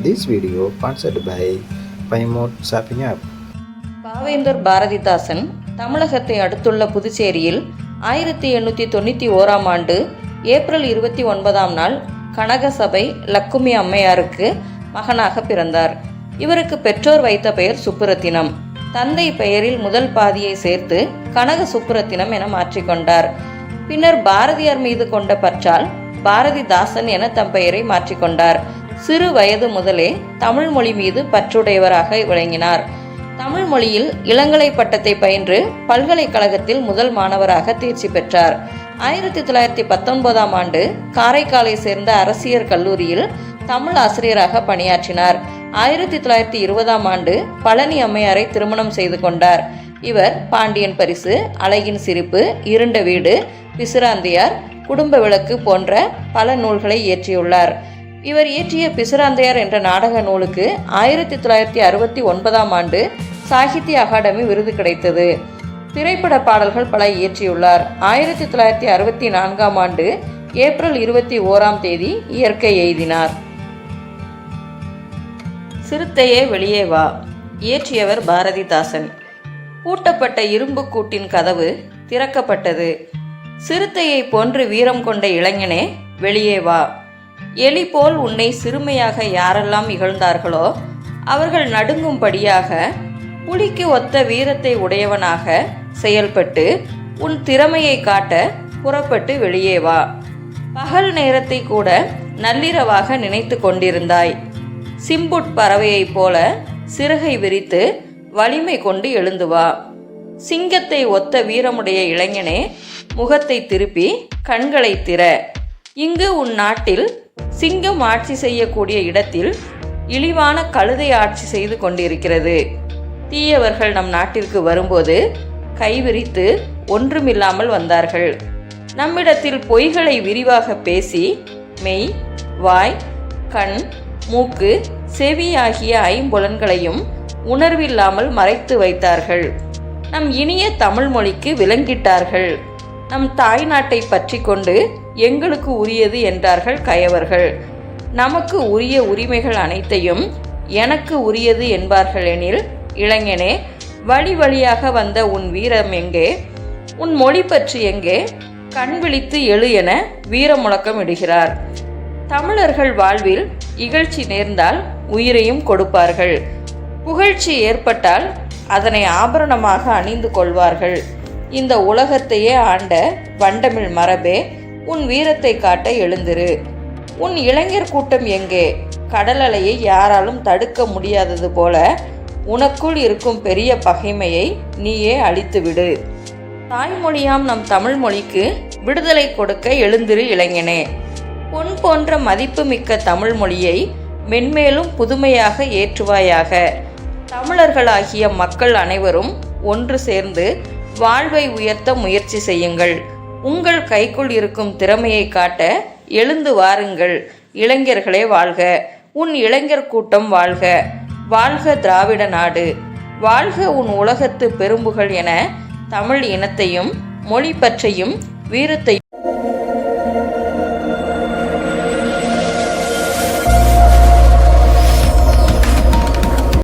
This video sponsored by Paymode Shopping App. பாவேந்தர் பாரதிதாசன் தமிழகத்தை அடுத்துள்ள புதுச்சேரியில் ஆயிரத்தி எண்ணூற்றி தொண்ணூற்றி ஓராம் ஆண்டு ஏப்ரல் இருபத்தி ஒன்பதாம் நாள் கனகசபை லக்குமி அம்மையாருக்கு மகனாக பிறந்தார். இவருக்கு பெற்றோர் வைத்த பெயர் சுப்புரத்தினம். தந்தை பெயரில் முதல் பாதியை சேர்த்து கனக சுப்புரத்தினம் என மாற்றிக்கொண்டார் பின்னர் பாரதியார் மீது கொண்ட பற்றால் பாரதிதாசன் என தம் பெயரை மாற்றிக்கொண்டார் சிறு வயது முதலே தமிழ் மொழி மீது பற்றுடையவராக விளங்கினார். தமிழ் மொழியில் இளங்கலை பட்டத்தை பயின்று பல்கலைக்கழகத்தில் முதல் மாணவராக தேர்ச்சி பெற்றார். ஆயிரத்தி தொள்ளாயிரத்தி பத்தொன்பதாம் ஆண்டு காரைக்காலை சேர்ந்த அரசியர் கல்லூரியில் தமிழ் ஆசிரியராக பணியாற்றினார். ஆயிரத்தி தொள்ளாயிரத்தி இருபதாம் ஆண்டு பழனி அம்மையாரை திருமணம் செய்து கொண்டார். இவர் பாண்டியன் பரிசு அழகின் சிரிப்பு இருண்ட வீடு விசிராந்தியார் குடும்ப விளக்கு போன்ற பல நூல்களை இயற்றியுள்ளார். இவர் இயற்றிய பிசுராந்தையார் என்ற நாடக நூலுக்கு ஆயிரத்தி தொள்ளாயிரத்தி அறுபத்தி ஒன்பதாம் ஆண்டு சாகித்ய அகாடமி விருது கிடைத்தது. திரைப்பட பாடல்கள் பல இயற்றியுள்ளார். ஆயிரத்தி தொள்ளாயிரத்தி அறுபத்தி நான்காம் ஆண்டு ஏப்ரல் இருபத்தி ஓராம் தேதி இயற்கை எய்தினார். சிறுத்தையே வெளியே வா இயற்றியவர் பாரதிதாசன். பூட்டப்பட்ட இரும்பு கூட்டின் கதவு திறக்கப்பட்டது. சிறுத்தையை போன்று வீரம் கொண்ட இளைஞனே வெளியே வா. எலி போல் உன்னை சிறுமையாக யாரெல்லாம் இகழ்ந்தார்களோ அவர்கள் நடுங்கும்படியாக புலிக்கு ஒத்த வீரத்தை உடையவனாக செயல்பட்டு உன் திறமையை காட்ட புறப்பட்டு வெளியே வா. பகல் நேரத்தை கூட நள்ளிரவாக நினைத்து கொண்டிருந்தாய். சிம்புட் பறவையைப் போல சிறகை விரித்து வலிமை கொண்டு எழுந்து வா. சிங்கத்தை ஒத்த வீரமுடைய இளைஞனே முகத்தை திருப்பி கண்களை திற. இங்கு உன் நாட்டில் சிங்கம் ஆட்சி செய்யக்கூடிய இடத்தில் இழிவான கழுதை ஆட்சி செய்து கொண்டிருக்கிறது. தீயவர்கள் நம் நாட்டிற்கு வரும்போது கைவிரித்து ஒன்றுமில்லாமல் வந்தார்கள். நம்மிடத்தில் பொய்களை விரிவாக பேசி மெய் வாய் கண் மூக்கு செவி ஆகிய ஐம்புலன்களையும் உணர்வில்லாமல் மறைத்து வைத்தார்கள். நம் இனிய தமிழ் மொழிக்கு விளங்கிட்டார்கள். நம் தாய் நாட்டை பற்றி கொண்டு எங்களுக்கு உரியது என்றார்கள் கயவர்கள். நமக்கு உரிய உரிமைகள் அனைத்தையும் எனக்கு உரியது என்பார்கள் எனில் இளைஞனே வழி வழியாக வந்த உன் வீரம் எங்கே? உன் மொழி பற்றி எங்கே? கண் விழித்து எழு என வீர முழக்கம் இடுகிறார். தமிழர்கள் வாழ்வில் இகழ்ச்சி நேர்ந்தால் உயிரையும் கொடுப்பார்கள். புகழ்ச்சி ஏற்பட்டால் அதனை ஆபரணமாக அணிந்து கொள்வார்கள். இந்த உலகத்தையே ஆண்ட வண்டமிழ் மரபே உன் வீரத்தை காட்ட எழுந்திரு. உன் இளைஞர் கூட்டம் எங்கே? கடல் அலையை யாராலும் தடுக்க முடியாதது போல உனக்குள் இருக்கும் பெரிய பகைமையை நீயே அழித்துவிடு. தாய்மொழியாம் நம் தமிழ் மொழிக்கு விடுதலை கொடுக்க எழுந்திரு இளைஞனே. பொன் போன்ற மதிப்புமிக்க தமிழ் மொழியை மென்மேலும் புதுமையாக ஏற்றுவாயாக. தமிழர்களாகிய மக்கள் அனைவரும் ஒன்று சேர்ந்து வாழ்வை உயர்த்த முயற்சி செய்யுங்கள். உங்கள் கைக்குள் இருக்கும் திறமையை காட்ட எழுந்து வாருங்கள். இளைஞர்களே வாழ்க. உன் இளைஞர் கூட்டம் வாழ்க. வாழ்க திராவிட நாடு. வாழ்க உன் உலகத்து பெரும்புகள் என தமிழ் இனத்தையும் மொழி பற்றையும் வீரத்தையும்